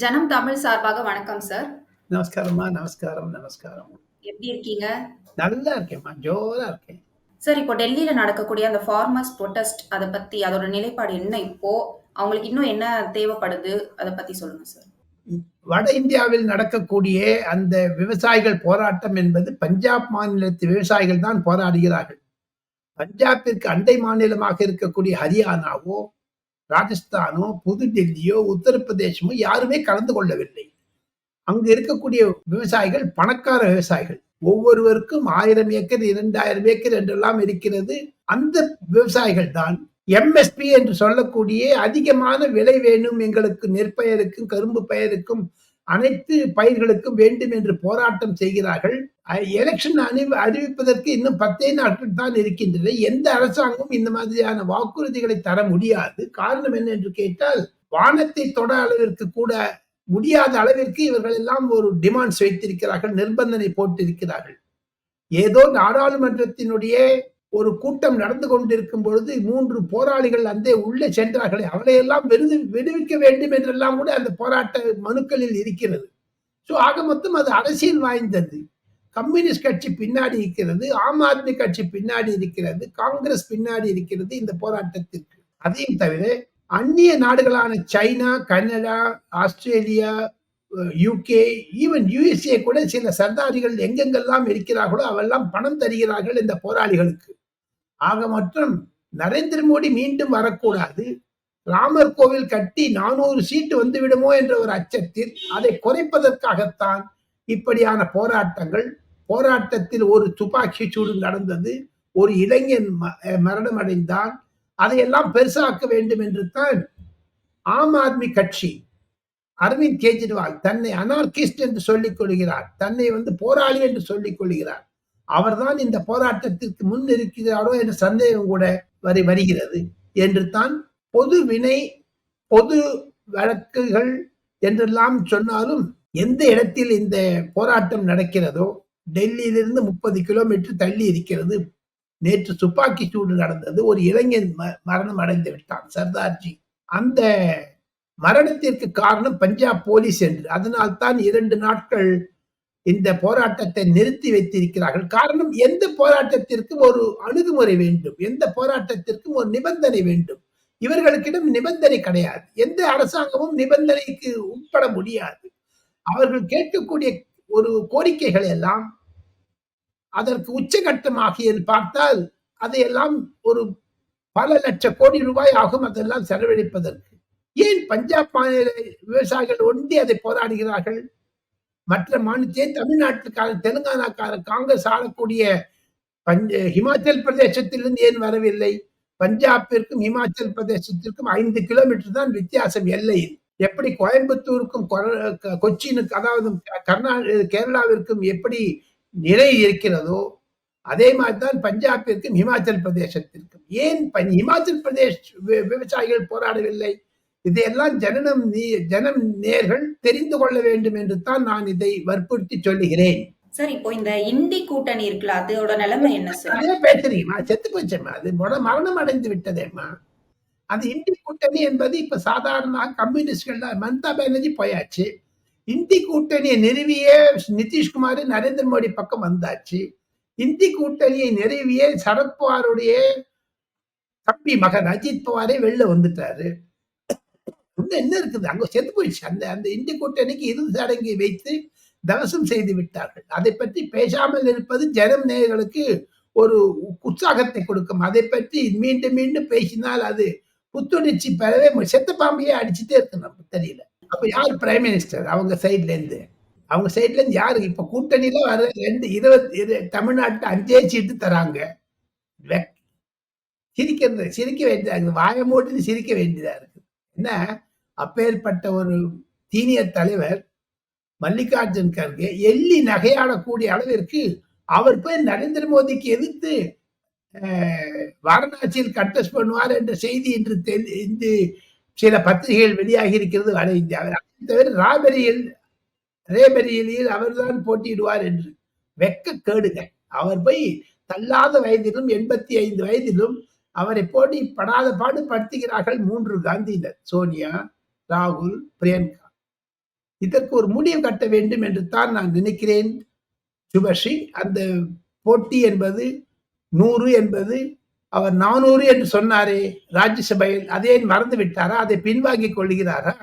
ஜனம் தமிழ் சார்பாக வணக்கம் சார். நமஸ்காரம்மா, நமஸ்காரம், நமஸ்காரம். எப்படி இருக்கீங்க? நல்லா இருக்கேன்ம்மா. ஜோரா இருக்கேன். சார், இப்போ டெல்லியில நடக்கக்கூடிய அந்த ஃபார்மர்ஸ் புரொட்டஸ்ட் அத பத்தி அதோட நிலைப்பாடு என்ன இப்போ? அவங்களுக்கு இன்னும் என்ன தேவைப்படுது? அத பத்தி சொல்லுங்க சார். வட இந்தியாவில் நடக்கக்கூடிய அந்த விவசாயிகள் போராட்டம் என்பது பஞ்சாப் மாநிலத்து விவசாயிகள் தான் போராடுகிறார்கள். பஞ்சாபிற்கு அண்டை மாநிலமாக இருக்கக்கூடிய ஹரியானாவோ, ராஜஸ்தானோ, புதுடெல்லியோ, உத்தரப்பிரதேசமோ யாருமே கலந்து கொள்ளவில்லை. அங்கு இருக்கக்கூடிய விவசாயிகள் பணக்கார விவசாயிகள். ஒவ்வொருவருக்கும் ஆயிரம் ஏக்கர், 2000 ஏக்கர் என்றெல்லாம் இருக்கிறது. அந்த விவசாயிகள் தான் எம்.எஸ்.பி என்று சொல்லக்கூடிய அதிகமான விலை வேணும் எங்களுக்கு நெற்பயருக்கும் கரும்பு பயருக்கும் அனைத்து பயிர்களுக்கும் வேண்டும் என்று போராட்டம் செய்கிறார்கள். எலெக்ஷன் எலக்ஷன் அணி அறிவிப்பதற்கு இன்னும் 10 நாட்கள் தான் இருக்கின்றன. எந்த அரசாங்கமும் இந்த மாதிரியான வாக்குறுதிகளை தர முடியாது. காரணம் என்ன என்று கேட்டால், வானத்தை தொட அளவிற்கு கூட முடியாத அளவிற்கு இவர்கள் எல்லாம் ஒரு டிமாண்ட்ஸ் வைத்திருக்கிறார்கள். நிர்பந்தனை போட்டிருக்கிறார்கள். ஏதோ நாடாளுமன்றத்தினுடைய ஒரு கூட்டம் நடந்து கொண்டிருக்கும் பொழுது மூன்று போராளிகள் அந்தே உள்ளே சென்றார்களே, அவரையெல்லாம் விருது விடுவிக்க வேண்டும் என்றெல்லாம் கூட அந்த போராட்ட மனுக்களில் இருக்கிறது. ஸோ ஆக மொத்தம் அது அரசியல் வாய்ந்தது. கம்யூனிஸ்ட் கட்சி பின்னாடி இருக்கிறது. ஆம் ஆத்மி கட்சி பின்னாடி இருக்கிறது. காங்கிரஸ் பின்னாடி இருக்கிறது இந்த போராட்டத்திற்கு. அதையும் தவிர அந்நிய நாடுகளான China, Canada, Australia, UK even USA கூட சில சர்தாரிகள் எங்கெங்கெல்லாம் இருக்கிறார்களோ அவெல்லாம் பணம் தருகிறார்கள் இந்த போராளிகளுக்கு. ஆக மற்றும் நரேந்திர மோடி மீண்டும் வரக்கூடாது. ராமர் கோவில் கட்டி 400 சீட்டு வந்துவிடுமோ என்ற ஒரு அச்சத்தில் அதை குறைப்பதற்காகத்தான் இப்படியான போராட்டங்கள். போராட்டத்தில் ஒரு துப்பாக்கி சூடு நடந்தது. ஒரு இளைஞன் மரணம் அடைந்தான். அதையெல்லாம் பெருசாக்க வேண்டும் என்று தான் ஆம் ஆத்மி கட்சி அரவிந்த் கெஜ்ரிவால் தன்னை அனார்கிஸ்ட் என்று சொல்லிக் கொள்கிறார். தன்னை வந்து போராளி என்று சொல்லிக் கொள்கிறார். அவர்தான் இந்த போராட்டத்திற்கு முன் இருக்கிறாரோ என்ற சந்தேகம் கூட வரை வருகிறது என்று தான் பொது வினை, பொது வழக்குகள் என்றெல்லாம் சொன்னாலும், எந்த இடத்தில் இந்த போராட்டம் நடக்கிறதோ, டெல்லியிலிருந்து 30 கிலோமீட்டர் தள்ளி இருக்கிறது. நேற்று துப்பாக்கி சூடு நடந்தது. ஒரு இளைஞன் ம மரணம் அடைந்து விட்டான். சர்தார்ஜி. அந்த மரணத்திற்கு காரணம் பஞ்சாப் போலீஸ் என்று. அதனால் தான் இரண்டு நாட்கள் இந்த போராட்டத்தை நிறுத்தி வைத்திருக்கிறார்கள். காரணம் எந்த போராட்டத்திற்கும் ஒரு அணுகுமுறை வேண்டும். எந்த போராட்டத்திற்கும் ஒரு நிபந்தனை வேண்டும். இவர்களுக்கிடம் நிபந்தனை கிடையாது. எந்த அரசாங்கமும் நிபந்தனைக்கு உட்பட முடியாது. அவர்கள் கேட்கக்கூடிய ஒரு கோரிக்கைகள் எல்லாம் அதற்கு உச்சகட்டமாக பார்த்தால் அதையெல்லாம் ஒரு பல லட்ச கோடி ரூபாய் ஆகும் அதெல்லாம் செலவழிப்பதற்கு. ஏன் பஞ்சாப் மாநில விவசாயிகள் ஒன்றி அதை போராடுகிறார்கள்? மற்ற மாநில தமிழ்நாட்டுக்கார, தெலுங்கானாக்கார காங்கிரஸ் ஆளக்கூடிய பஞ்ச ஹிமாச்சல் பிரதேசத்திலிருந்து ஏன் வரவில்லை? பஞ்சாபிற்கும், ஹிமாச்சல் பிரதேசத்திற்கும் ஐந்து கிலோமீட்டர் தான் வித்தியாசம் எல்லையில். எப்படி கோயம்புத்தூருக்கும், கொ கொச்சினுக்கு அதாவது கர்நா கேரளாவிற்கும் எப்படி நிலை இருக்கிறதோ, அதே மாதிரி தான் பஞ்சாபிற்கும், ஹிமாச்சல் பிரதேசத்திற்கும். ஏன் ப ஹிமாச்சல் பிரதேஷ் வி விவசாயிகள் போராடவில்லை? இதையெல்லாம் ஜனனம் நீ ஜனம் நேயர்கள் தெரிந்து கொள்ள வேண்டும் என்று தான் நான் இதை வற்புறுத்தி சொல்லுகிறேன். சார், இப்போ இந்த இண்டி கூட்டணி இருக்குல்ல, அதோட நிலைமை என்ன சார்? அதே பேசுறீங்கம்மா. செத்து போச்சேம்மா. அது மரணம் அடைந்து விட்டதேம்மா. அந்த இண்டி கூட்டணி என்பது இப்ப சாதாரணமாக கம்யூனிஸ்ட்கள் தான் மம்தா பானர்ஜி போயாச்சு. இந்தி கூட்டணியை நிறுவிய நிதிஷ்குமார், நரேந்திர மோடி பக்கம் வந்தாச்சு. இந்தி கூட்டணியை நிறுவிய சரத்பவாருடைய தம்பி மகன் அஜித் பவாரே வெளில வந்துட்டாரு. இன்னும் என்ன இருக்குது? அங்க செத்து போயிடுச்சு. அந்த அந்த இந்தி கூட்டணிக்கு இறுதி சடங்கை வைத்து தவசம் செய்து விட்டார்கள். அதை பற்றி பேசாமல் இருப்பது ஜனம் நேயர்களுக்கு ஒரு உற்சாகத்தை கொடுக்கும். அதை பற்றி மீண்டும் மீண்டும் பேசினால் அது புத்துணர்ச்சி பெறவே செத்த பாம்பையே அடிச்சுட்டே இருக்கணும் தெரியல. அப்ப யார் பிரைம் மினிஸ்டர்? அவங்க சைட்ல இருந்து. அவங்க சைட்ல இருந்து யாரு? இப்ப கூட்டணியில வர ரெண்டு இருபத்தி தமிழ்நாட்டுல அஞ்சே சீட்டு தராங்க. சிரிக்கிறது சிரிக்க வேண்டியதா வாய மூடிட்டு சிரிக்க வேண்டியதா இருக்கு. என்ன அப்பேற்பட்ட ஒரு சீனியர் தலைவர் மல்லிகார்ஜுன் கர்கே எள்ளி நகையாடக்கூடிய அளவிற்கு அவர் போய் நரேந்திர மோடிக்கு எதிர்த்து வாரணாசியில் கண்டெஸ்ட் பண்ணுவார் என்ற செய்தி இன்று தெரி இன்று சில பத்திரிகைகள் வெளியாகி இருக்கிறது வட இந்தியாவில். தவிர ராபரியில் ரேபெரியிலில் அவர்தான் போட்டியிடுவார் என்று. வெட்கக்கேடுங்க. அவர் போய் தள்ளாத வயதிலும் 85 வயதிலும் அவரை போட்டி படாத பாடு படுத்துகிறார்கள் மூன்று காந்தியினர். சோனியா, ராகுல், பிரியங்கா. இதற்கு ஒரு முடிவு கட்ட வேண்டும் என்று தான் நான் நினைக்கிறேன். சுபஸ்ரீ அந்த போட்டி என்பது நூறு என்பது அவர் நானூறு என்று சொன்னாரே ராஜ்யசபையில். அதே மறந்து விட்டாரா? அதை பின்வாங்கிக் கொள்கிறாரா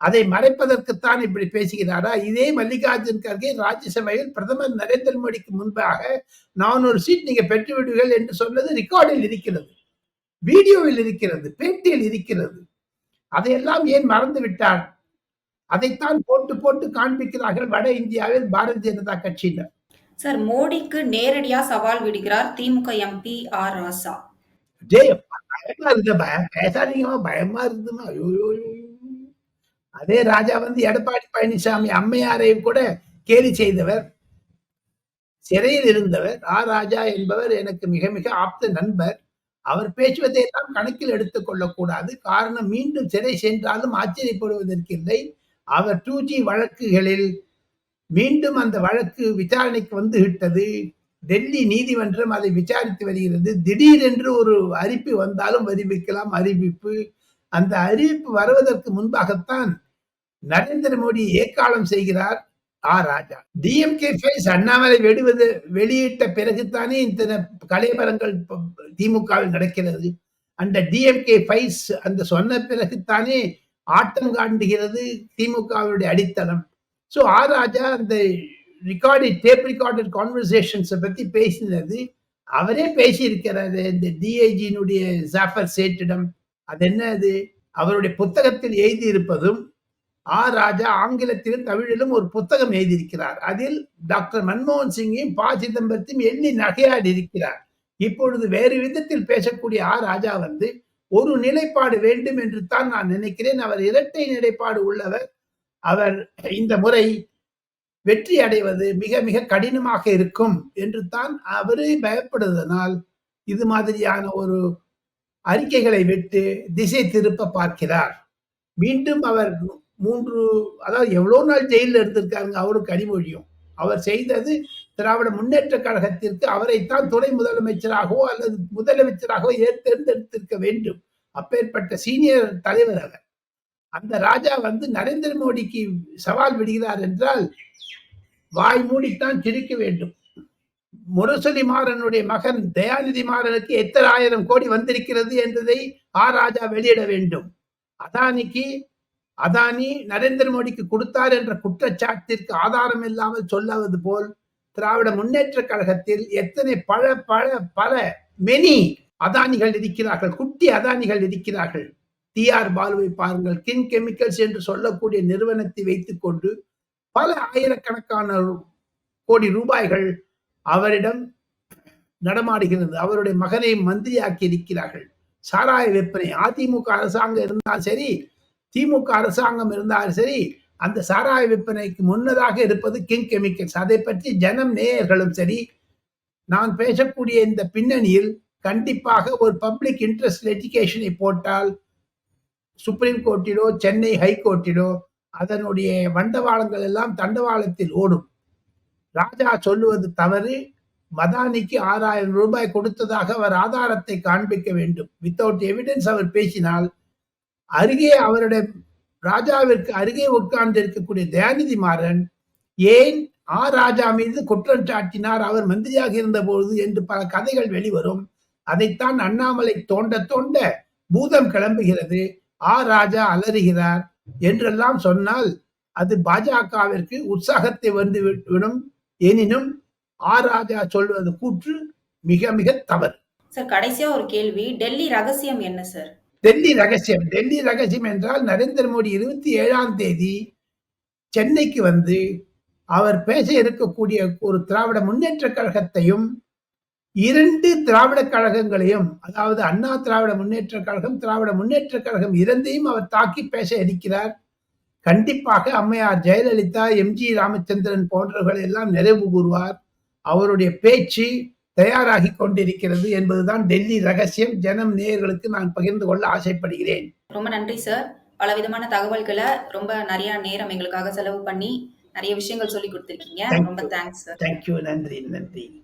அதை மறைப்பதற்குத்தான் இப்படி பேசுகிறாரா? இதே மல்லிகார்ஜுன் கர்கே ராஜ்யசபையில் பிரதமர் நரேந்திர மோடிக்கு முன்பாக நானூறு சீட் நீங்க பெற்று விடுவீர்கள் என்று சொன்னது ரெக்கார்டில் இருக்கிறது. வீடியோவில் இருக்கிறது பேட்டியில் இருக்கிறது. அதையெல்லாம் ஏன் மறந்து விட்டார் அதைத்தான் போட்டு போட்டு காண்பிக்கிறார்கள் வட இந்தியாவில் பாரதிய ஜனதா கட்சியினர். சார் மோடிக்கு நேரடியா சவால் விடுகிறார் திமுக எம்பி ஆர் ராசா. பயமா இருக்கு பயம் பேசாதீங்கம்மா பயமா ஐயோ. அதே ராஜா வந்து எடப்பாடி பழனிசாமி அம்மையாரையும் கூட கேலி செய்தவர் சிறையில் இருந்தவர் ஆ ராஜா என்பவர் எனக்கு மிக மிக ஆப்த நண்பர். அவர் பேசுவதை எல்லாம் கணக்கில் எடுத்துக் கொள்ளக்கூடாது. காரணம் மீண்டும் சிறை சென்றாலும் ஆச்சரியப்படுவதற்கில்லை அவர் டூ ஜி வழக்குகளில் மீண்டும் அந்த வழக்கு விசாரணைக்கு வந்து விட்டது டெல்லி நீதிமன்றம் அதை விசாரித்து வருகிறது. திடீரென்று ஒரு அறிவிப்பு வந்தாலும் அறிவிக்கலாம் அறிவிப்பு. அந்த அறிவிப்பு வருவதற்கு முன்பாகத்தான் நரேந்திர மோடி ஏக்காலம் செய்கிறார். ஆ ராஜா. டிஎம்கே ஃபேஸ் அண்ணாமலை வெடுவது வெளியிட்ட பிறகுத்தானே இந்த கலைபரங்கள் திமுகவில் நடக்கிறது. அந்த டிஎம்கே ஃபைஸ் அந்த சொன்ன பிறகுத்தானே ஆட்டம் காண்டுகிறது திமுகவுடைய அடித்தளம். ஸோ ஆ ராஜா அந்த ரெக்கார்டட் டேப் ரெக்கார்டட் கான்வர்சேஷன்ஸை பத்தி பேசினது. அவரே பேசியிருக்கிறாரு இந்த டிஐஜியினுடைய ஜாஃபர் சேட்டிடம் அது என்ன அது அவருடைய புத்தகத்தில் எழுதியிருப்பதும் ஆ ராஜா ஆங்கிலத்திலும் தமிழிலும் ஒரு புத்தகம் எழுதியிருக்கிறார். அதில் டாக்டர் மன்மோகன் சிங்கையும் ப சிதம்பரத்தையும் எண்ணி நகையாடி இருக்கிறார் இப்பொழுது வேறு விதத்தில் பேசக்கூடிய ஆ ராஜா வந்து ஒரு நிலைப்பாடு வேண்டும் என்று தான் நான் நினைக்கிறேன். அவர் இரட்டை நிலைப்பாடு உள்ளவர். அவர் இந்த முறை வெற்றி அடைவது மிக மிக கடினமாக இருக்கும் என்று தான் அவரே பயப்படுவதனால் இது மாதிரியான ஒரு அறிக்கைகளை விட்டு திசை திருப்ப பார்க்கிறார். மீண்டும் அவர் மூன்று அதாவது எவ்வளோ நாள் ஜெயிலில் இருந்திருக்காங்க அவரும் கனிமொழியும். அவர் செய்தது திராவிட முன்னேற்ற கழகத்திற்கு அவரைத்தான் துணை முதலமைச்சராகவோ அல்லது முதலமைச்சராகவோ ஏற் தேர்ந்தெடுத்திருக்க வேண்டும். அப்பேற்பட்ட சீனியர் தலைவர் அவர். அந்த ராஜா வந்து நரேந்திர மோடிக்கு சவால் விடுகிறார் என்றால் வாய் மூடித்தான் சிரிக்க வேண்டும். முரசொலி மாறனுடைய மகன் தயாநிதி மாறனுக்கு எத்தனை ஆயிரம் கோடி வந்திருக்கிறது என்பதை ஆ ராஜா வெளியிட வேண்டும். அதானிக்கு அதானி நரேந்திர மோடிக்கு கொடுத்தார் என்ற குற்றச்சாட்டிற்கு ஆதாரம் இல்லாமல் சொல்லுவது போல் திராவிட முன்னேற்ற கழகத்தில் எத்தனை பல பல பல மெனி அதானிகள் இருக்கிறார்கள் குட்டி அதானிகள் இருக்கிறார்கள். டி ஆர் பாலுவை பாருங்கள் கின் கெமிக்கல்ஸ் என்று சொல்லக்கூடிய நிறுவனத்தை வைத்துக் கொண்டு பல ஆயிரக்கணக்கான கோடி ரூபாய்கள் அவரிடம் நடமாடுகிறது. அவருடைய மகனை மந்திரியாக்கி இருக்கிறார்கள். சாராய விற்பனை அதிமுக அரசாங்கம் இருந்தால் சரி திமுக அரசாங்கம் இருந்தாலும் சரி அந்த சாராய விற்பனைக்கு முன்னதாக இருப்பது கிங் கெமிக்கல்ஸ் அதை பற்றி ஜனம் நேயர்களும் சரி நான் பேசக்கூடிய இந்த பின்னணியில் கண்டிப்பாக ஒரு பப்ளிக் இன்ட்ரெஸ்ட் எஜுகேஷனை போட்டால் சுப்ரீம் கோர்ட்டிலோ சென்னை ஹைகோர்ட்டிலோ அதனுடைய வண்டவாளங்கள் எல்லாம் தண்டவாளத்தில் ஓடும். ராஜா சொல்லுவது தவறு. மதானிக்கு ஆறாயிரம் ரூபாய் கொடுத்ததாக அவர் ஆதாரத்தை காண்பிக்க வேண்டும். வித்தவுட் எவிடன்ஸ் அவர் பேசினால் அருகே அவருடைய ராஜாவிற்கு அருகே உட்கார்ந்து இருக்கக்கூடிய தயாநிதி மாறன் ஏன் ஆ ராஜா மீது குற்றம் சாட்டினார்? அவர் மந்திரியாக இருந்தபோது என்று பல கதைகள் வெளிவரும். அதைத்தான் அண்ணாமலை தோண்ட தோண்ட பூதம் கிளம்புகிறது. ஆ ராஜா அலறுகிறார் என்றெல்லாம் சொன்னால் அது பாஜகவிற்கு உற்சாகத்தை வந்து விடும். எனினும் ஆ ராஜா சொல்வது கூற்று மிக மிக தவறு. சார் கடைசியா ஒரு கேள்வி. டெல்லி ரகசியம் என்ன சார்? டெல்லி ரகசியம். டெல்லி ரகசியம் என்றால் நரேந்திர மோடி இருபத்தி ஏழாம் தேதி சென்னைக்கு வந்து அவர் பேச இருக்கக்கூடிய ஒரு திராவிட முன்னேற்ற கழகத்தையும் இரண்டு திராவிட கழகங்களையும் அதாவது அண்ணா திராவிட முன்னேற்ற கழகம் திராவிட முன்னேற்ற கழகம் இரண்டையும் அவர் தாக்கி பேச இருக்கிறார். கண்டிப்பாக அம்மையார் ஜெயலலிதா எம்ஜி ராமச்சந்திரன் போன்றவர்கள் எல்லாம் நிறைவு கூறுவார். அவருடைய பேச்சு தயாராகி கொண்டிருக்கிறது என்பதுதான் டெல்லி ரகசியம். ஜனம் நேயர்களுக்கு நான் பகிர்ந்து கொள்ள ஆசைப்படுகிறேன். ரொம்ப நன்றி சார் பல விதமான தகவல்களை ரொம்ப நிறைய நேரம் எங்களுக்காக செலவு பண்ணி நிறைய விஷயங்கள் சொல்லி கொடுத்துருக்கீங்க. ரொம்ப. தேங்க்ஸ் சார் தேங்க்யூ நன்றி நன்றி.